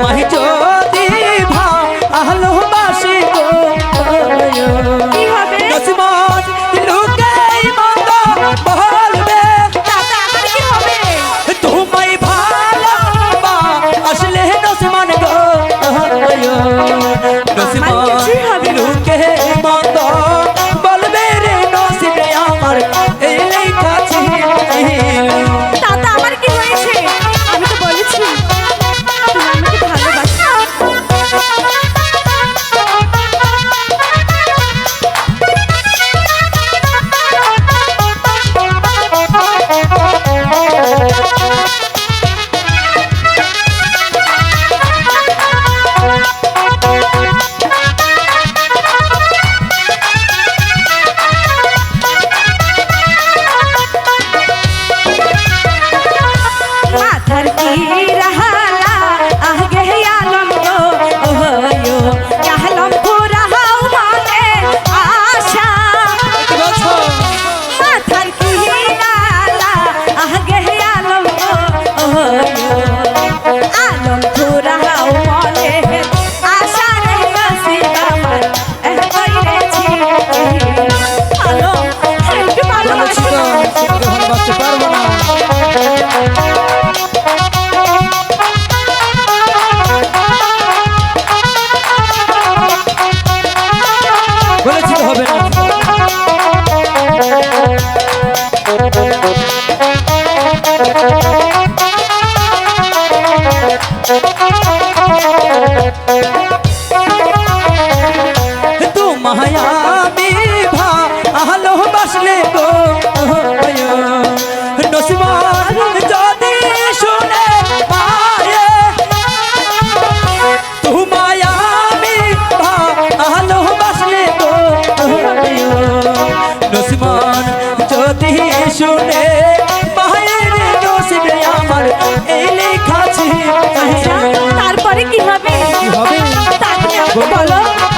মাহি কাগজ বল লুকে তোমায় আমি ভালোবাসলে গো নসিবার যদি শুনে পায়ে তোমায় আমি ভালোবাসলে গো নসিবার যদি শুনে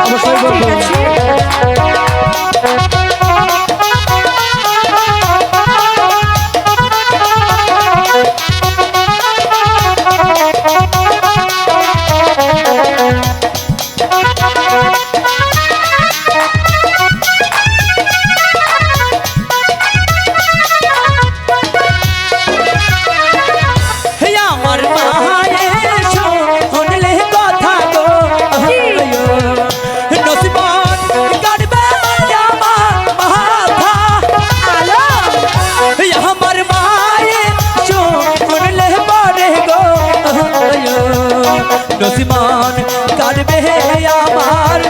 অবশ্যই বলব নসিমান কাটবে আমার।